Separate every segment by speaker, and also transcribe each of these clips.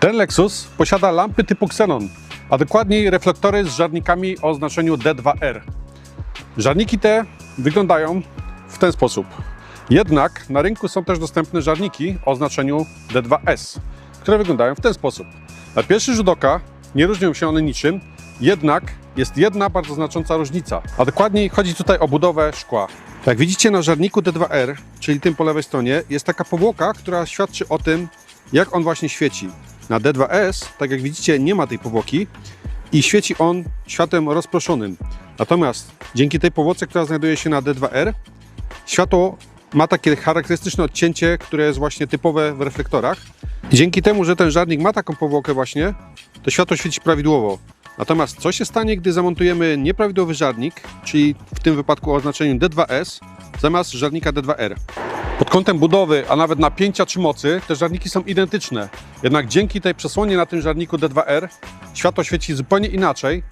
Speaker 1: Ten Lexus posiada lampy typu Xenon, a dokładniej reflektory z żarnikami o oznaczeniu D2R. Żarniki te wyglądają w ten sposób. Jednak na rynku są też dostępne żarniki o oznaczeniu D2S, które wyglądają w ten sposób. Na pierwszy rzut oka nie różnią się one niczym, jednak jest jedna bardzo znacząca różnica, a dokładniej chodzi tutaj o budowę szkła. Jak widzicie na żarniku D2R, czyli tym po lewej stronie, jest taka powłoka, która świadczy o tym, jak on właśnie świeci. Na D2S, tak jak widzicie, nie ma tej powłoki i świeci on światłem rozproszonym. Natomiast dzięki tej powłoce, która znajduje się na D2R, światło ma takie charakterystyczne odcięcie, które jest właśnie typowe w reflektorach. Dzięki temu, że ten żarnik ma taką powłokę właśnie, to światło świeci prawidłowo. Natomiast co się stanie, gdy zamontujemy nieprawidłowy żarnik, czyli w tym wypadku o oznaczeniu D2S, zamiast żarnika D2R? Pod kątem budowy, a nawet napięcia czy mocy, te żarniki są identyczne. Jednak dzięki tej przesłonie na tym żarniku D2R światło świeci zupełnie inaczej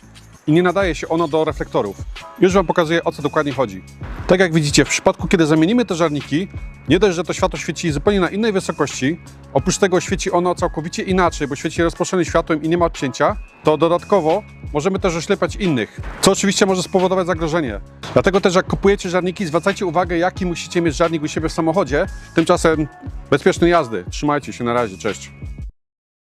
Speaker 1: i nie nadaje się ono do reflektorów. Już Wam pokazuję o co dokładnie chodzi. Tak jak widzicie, w przypadku kiedy zamienimy te żarniki, nie dość, że to światło świeci zupełnie na innej wysokości, oprócz tego świeci ono całkowicie inaczej, bo świeci rozproszonym światłem i nie ma odcięcia, to dodatkowo możemy też oślepiać innych, co oczywiście może spowodować zagrożenie. Dlatego też jak kupujecie żarniki, zwracajcie uwagę jaki musicie mieć żarnik u siebie w samochodzie. Tymczasem bezpiecznej jazdy. Trzymajcie się, na razie, cześć.